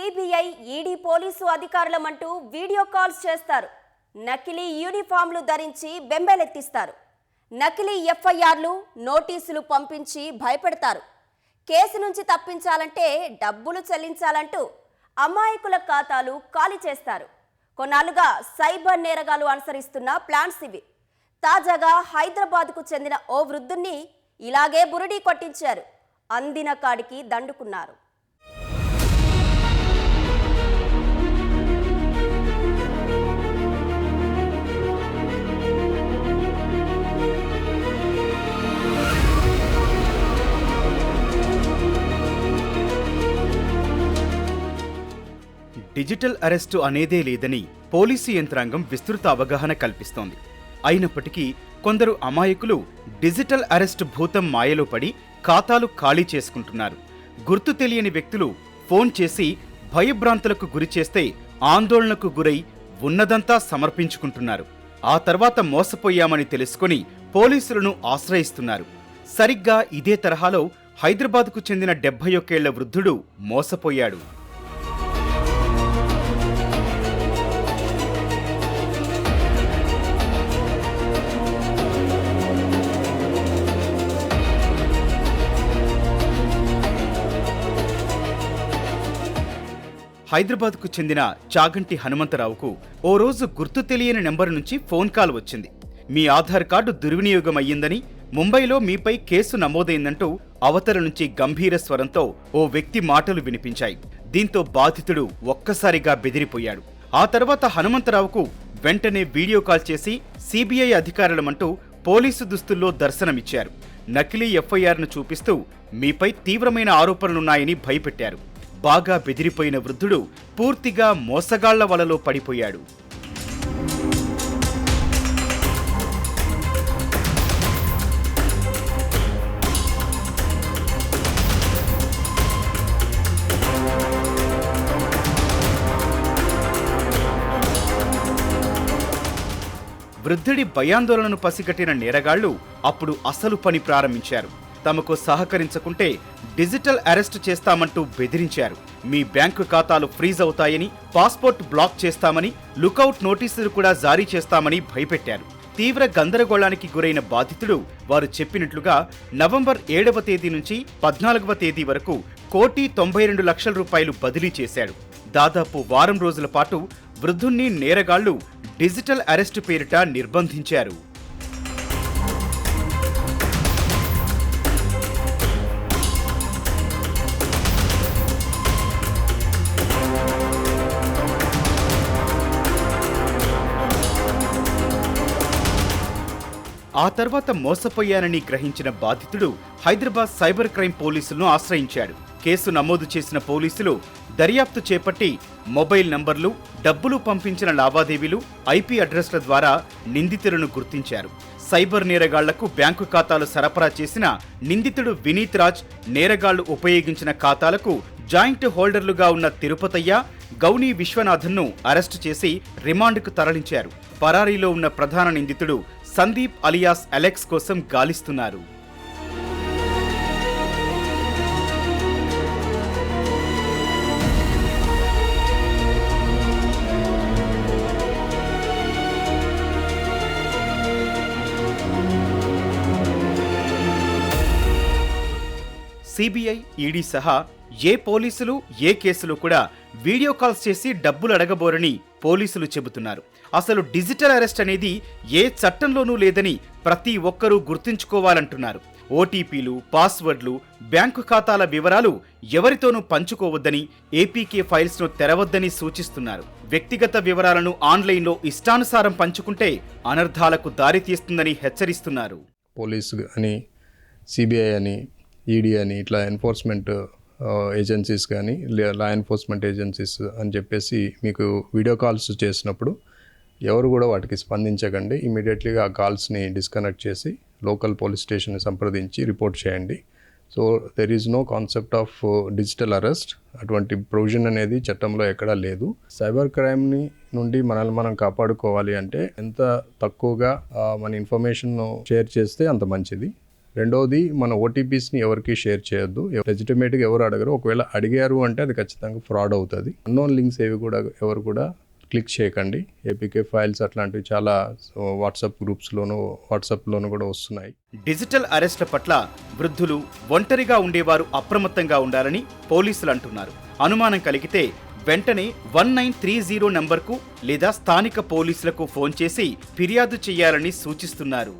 CBI ED police అధికారులమంటూ video calls చేస్తారు. నకిలీ యూనిఫామ్లు ధరించి బెంబేలెత్తిస్తారు. నకిలీ ఎఫ్ఐఆర్లు నోటీసులు పంపించి భయపెడతారు. కేసు నుంచి తప్పించాలంటే డబ్బులు చెల్లించాలంటూ అమాయకుల ఖాతాలు ఖాళీ చేస్తారు. కొన్నాళ్ళుగా సైబర్ నేరగాలు అనుసరిస్తున్న ప్లాన్స్ ఇవి. తాజాగా హైదరాబాద్కు చెందిన ఓ వృద్ధుణ్ణి ఇలాగే బురడీ కొట్టించారు. అందిన కాడికి దండుకున్నారు. డిజిటల్ అరెస్టు అనేదే లేదని పోలీసు యంత్రాంగం విస్తృత అవగాహన కల్పిస్తోంది. అయినప్పటికీ కొందరు అమాయకులు డిజిటల్ అరెస్ట్ భూతం మాయలో పడి ఖాతాలు ఖాళీ చేసుకుంటున్నారు. గుర్తు తెలియని వ్యక్తులు ఫోన్ చేసి భయభ్రాంతులకు గురి చేస్తే ఆందోళనకు గురై ఉన్నదంతా సమర్పించుకుంటున్నారు. ఆ తర్వాత మోసపోయామని తెలుసుకుని పోలీసులను ఆశ్రయిస్తున్నారు. సరిగ్గా ఇదే తరహాలో హైదరాబాద్కు చెందిన డెబ్బై ఒక్కేళ్ళ వృద్ధుడు మోసపోయాడు. హైదరాబాద్కు చెందిన చాగంటి హనుమంతరావుకు ఓ రోజు గుర్తు తెలియని నెంబర్ నుంచి ఫోన్ కాల్ వచ్చింది. మీ ఆధార్ కార్డు దుర్వినియోగం అయ్యిందని ముంబైలో మీపై కేసు నమోదైందంటూ అవతల నుంచి గంభీర స్వరంతో ఓ వ్యక్తి మాటలు వినిపించాయి. దీంతో బాధితుడు ఒక్కసారిగా బెదిరిపోయాడు. ఆ తర్వాత హనుమంతరావుకు వెంటనే వీడియో కాల్ చేసి సిబిఐ అధికారులమంటూ పోలీసు దుస్తుల్లో దర్శనమిచ్చారు. నకిలీ ఎఫ్ఐఆర్ను చూపిస్తూ మీపై తీవ్రమైన ఆరోపణలున్నాయని భయపెట్టారు. బాగా బెదిరిపోయిన వృద్ధుడు పూర్తిగా మోసగాళ్ళ వలలో పడిపోయాడు. వృద్ధుడి భయాందోళనను పసిగట్టిన నేరగాళ్ళు అప్పుడు అసలు పని ప్రారంభించారు. తమకు సహకరించకుంటే డిజిటల్ అరెస్ట్ చేస్తామంటూ బెదిరించారు. మీ బ్యాంకు ఖాతాలు ఫ్రీజ్ అవుతాయని పాస్పోర్ట్ బ్లాక్ చేస్తామని లుకౌట్ నోటీసులు కూడా జారీ చేస్తామని భయపెట్టారు. తీవ్ర గందరగోళానికి గురైన బాధితుడు వారు చెప్పినట్లుగా నవంబర్ ఏడవ తేదీ నుంచి పద్నాలుగవ తేదీ వరకు కోటి తొంభై రెండు లక్షల రూపాయలు బదిలీ చేశాడు. దాదాపు వారం రోజుల పాటు వృద్ధుణ్ణి నేరగాళ్ళు డిజిటల్ అరెస్టు పేరిట నిర్బంధించారు. ఆ తర్వాత మోసపోయానని గ్రహించిన బాధితుడు హైదరాబాద్ సైబర్ క్రైమ్ పోలీసులను ఆశ్రయించాడు. కేసు నమోదు చేసిన పోలీసులు దర్యాప్తు చేపట్టి మొబైల్ నంబర్లు డబ్బులు పంపించిన లావాదేవీలు ఐపీ అడ్రస్ల ద్వారా నిందితులను గుర్తించారు. సైబర్ నేరగాళ్ళకు బ్యాంకు ఖాతాలు సరఫరా చేసిన నిందితుడు వినీత్ రాజ్ నేరగాళ్ళు ఉపయోగించిన ఖాతాలకు జాయింట్ హోల్డర్లుగా ఉన్న తిరుపతయ్య గౌనీ విశ్వనాథన్ను అరెస్టు చేసి రిమాండ్కు తరలించారు. పరారీలో ఉన్న ప్రధాన నిందితుడు సందీప్ అలియాస్ అలెక్స్ కోసం గాలిస్తున్నారు. సిబిఐ ఈడీ సహా ఏ పోలీసులు ఏ కేసులు కూడా వీడియో కాల్స్ చేసి డబ్బులు అడగబోరని పోలీసులు చెబుతున్నారు. అసలు డిజిటల్ అరెస్ట్ అనేది ఏ చట్టంలోనూ లేదని ప్రతి ఒక్కరూ గుర్తుంచుకోవాలంటున్నారు. ఓటీపీలు పాస్వర్డ్లు బ్యాంకు ఖాతాల వివరాలు ఎవరితోనూ పంచుకోవద్దని ఏపీకే ఫైల్స్ను తెరవద్దని సూచిస్తున్నారు. వ్యక్తిగత వివరాలను ఆన్లైన్లో ఇష్టానుసారం పంచుకుంటే అనర్థాలకు దారితీస్తుందని హెచ్చరిస్తున్నారు. పోలీసు అని సిబిఐ అని ఈడీ అని ఇట్లా ఎన్ఫోర్స్మెంట్ ఏజెన్సీస్ కానీ లా ఎన్ఫోర్స్మెంట్ ఏజెన్సీస్ అని చెప్పేసి మీకు వీడియో కాల్స్ చేసినప్పుడు ఎవరు కూడా వాటికి స్పందించకండి. ఇమీడియట్లీగా ఆ కాల్స్ని డిస్కనెక్ట్ చేసి లోకల్ పోలీస్ స్టేషన్ని సంప్రదించి రిపోర్ట్ చేయండి. So there is no concept of digital arrest అటువంటి ప్రొవిజన్ అనేది చట్టంలో ఎక్కడా లేదు. సైబర్ క్రైమ్ని నుండి మనల్ని మనం కాపాడుకోవాలి అంటే ఎంత తక్కువగా మన ఇన్ఫర్మేషన్ షేర్ చేస్తే అంత మంచిది. రెండవది మన ఓటీపీస్ని ఎవరికి షేర్ చేయొద్దు. లెజిటిమేట్గా ఎవరు అడగరు. ఒకవేళ అడిగారు అంటే అది ఖచ్చితంగా ఫ్రాడ్ అవుతుంది. అన్నోన్ లింక్స్ ఏవి కూడా ఎవరు కూడా క్లిక్ చేయకండి. ఏపీకే ఫైల్స్ అట్లాంటివి చాలా వాట్సాప్ గ్రూప్స్లోను వాట్సాప్లోను కూడా వస్తున్నాయి. డిజిటల్ అరెస్ట్ల పట్ల వృద్ధులు ఒంటరిగా ఉండేవారు అప్రమత్తంగా ఉండాలని పోలీసులు అంటున్నారు. అనుమానం కలిగితే వెంటనే వన్ నైన్ త్రీ జీరో నంబర్కు లేదా స్థానిక పోలీసులకు ఫోన్ చేసి ఫిర్యాదు చేయాలని సూచిస్తున్నారు.